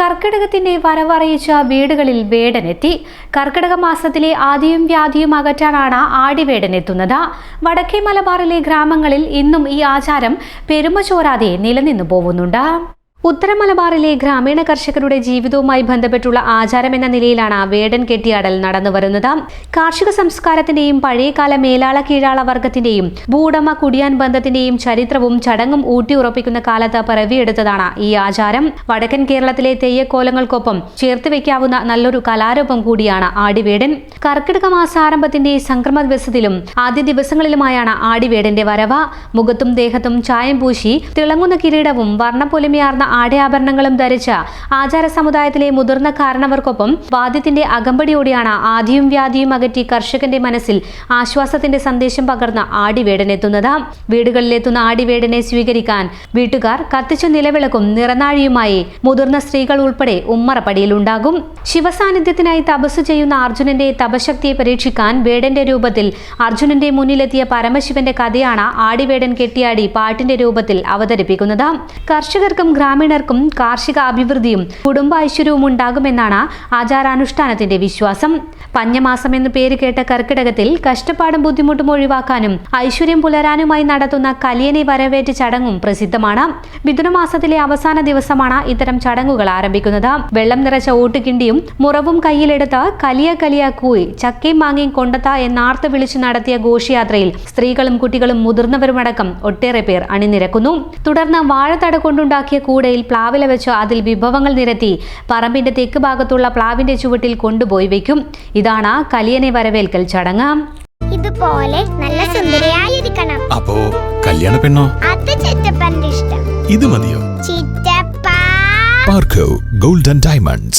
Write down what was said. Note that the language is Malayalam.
കർക്കിടകത്തിന്റെ വരവറിയിച്ച വീടുകളിൽ വേടനെത്തി. കർക്കിടക മാസത്തിലെ ആദിയും വ്യാധിയും അകറ്റാനാണ് ആടിവേടനെത്തുന്നത്. വടക്കേ മലബാറിലെ ഗ്രാമങ്ങളിൽ ഇന്നും ഈ ആചാരം പെരുമ ചോരാതെ നിലനിന്നു പോകുന്നുണ്ട് ഉത്തര മലബാറിലെ ഗ്രാമീണ കർഷകരുടെ ജീവിതവുമായി ബന്ധപ്പെട്ടുള്ള ആചാരം എന്ന നിലയിലാണ് വേടൻ കെട്ടിയാടൽ നടന്നു വരുന്നത്. കാർഷിക സംസ്കാരത്തിന്റെയും പഴയകാല മേലാള കീഴാള വർഗത്തിന്റെയും ഭൂടമ കുടിയാൻ ബന്ധത്തിന്റെയും ചരിത്രവും ചടങ്ങും ഊട്ടിയുറപ്പിക്കുന്ന കാലത്ത് പിറവിയെടുത്തതാണ് ഈ ആചാരം. വടക്കൻ കേരളത്തിലെ തെയ്യക്കോലങ്ങൾക്കൊപ്പം ചേർത്ത് വെക്കാവുന്ന നല്ലൊരു കലാരൂപം കൂടിയാണ് ആടിവേടൻ. കർക്കിടക മാസാരംഭത്തിന്റെ സംക്രമ ദിവസത്തിലും ആദ്യ ദിവസങ്ങളിലുമായാണ് ആടിവേടന്റെ വരവ്. മുഖത്തും ദേഹത്തും ചായം പൂശി തിളങ്ങുന്ന കിരീടവും വർണപ്പൊലിമയാർന്ന ആടയാഭരണങ്ങളും ധരിച്ച ആചാര സമുദായത്തിലെ മുതിർന്ന കാരണവർക്കൊപ്പം വാദ്യത്തിന്റെ അകമ്പടിയോടെയാണ് ആദിയും വ്യാധിയും അകറ്റി കർഷകന്റെ മനസ്സിൽ ആശ്വാസത്തിന്റെ സന്ദേശം പകർന്ന ആടിവേടനെത്തുന്നത് വീടുകളിലെത്തുന്ന ആടിവേടനെ സ്വീകരിക്കാൻ വീട്ടുകാർ കത്തിച്ച നിലവിളക്കും നിറനാഴിയുമായി മുതിർന്ന സ്ത്രീകൾ ഉൾപ്പെടെ ഉമ്മറപ്പടിയിലുണ്ടാകും ശിവസാന്നിധ്യത്തിനായി തപസ് ചെയ്യുന്ന അർജുനന്റെ തപശക്തിയെ പരീക്ഷിക്കാൻ വേടന്റെ രൂപത്തിൽ അർജുനന്റെ മുന്നിലെത്തിയ പരമശിവന്റെ കഥയാണ് ആടിവേടൻ കെട്ടിയാടി പാട്ടിന്റെ രൂപത്തിൽ അവതരിപ്പിക്കുന്നത്. കർഷകർക്കും ഗ്രാമീണർക്കും കാർഷിക അഭിവൃദ്ധിയും കുടുംബ ഐശ്വര്യവും ഉണ്ടാകുമെന്നാണ് ആചാരാനുഷ്ഠാനത്തിന്റെ വിശ്വാസം. പഞ്ഞമാസം എന്ന് പേര് കേട്ട കർക്കിടകത്തിൽ കഷ്ടപ്പാടും ബുദ്ധിമുട്ടും ഒഴിവാക്കാനും ഐശ്വര്യം പുലരാനുമായി നടത്തുന്ന കലിയനെ വരവേറ്റ് ചടങ്ങും പ്രസിദ്ധമാണ്. മിഥുനമാസത്തിലെ അവസാന ദിവസമാണ് ഇത്തരം ചടങ്ങുകൾ ആരംഭിക്കുന്നത്. വെള്ളം നിറച്ച ഓട്ടുകിണ്ടിയും മുറവും കയ്യിലെടുത്ത് കലിയ കലിയ കൂയി ചക്കയും മാങ്ങയും കൊണ്ടത്ത എന്നാർത്ത് വിളിച്ചു നടത്തിയ ഘോഷയാത്രയിൽ സ്ത്രീകളും കുട്ടികളും മുതിർന്നവരുമടക്കം ഒട്ടേറെ പേർ അണിനിരക്കുന്നു. തുടർന്ന് വാഴത്തട കൊണ്ടുണ്ടാക്കിയ കൂടയിൽ പ്ലാവില വെച്ച് അതിൽ വിഭവങ്ങൾ നിരത്തി പറമ്പിന്റെ തെക്ക് ഭാഗത്തുള്ള പ്ലാവിന്റെ ചുവട്ടിൽ കൊണ്ടുപോയി വയ്ക്കും. ഇതാണ് കലിയനെ വരവേൽക്കൽ ചടങ്ങ്. ഇതുപോലെ നല്ല സുന്ദരിയായിരിക്കണം. അപ്പോ കല്യാണ പെണ്ണോ? അത് ചിറ്റപ്പന്റെ ഇഷ്ടം. ഇത് മതിയോ? ചിറ്റപ്പ. പാർക്കോ ഗോൾഡൻ ഡയമണ്ട്സ്.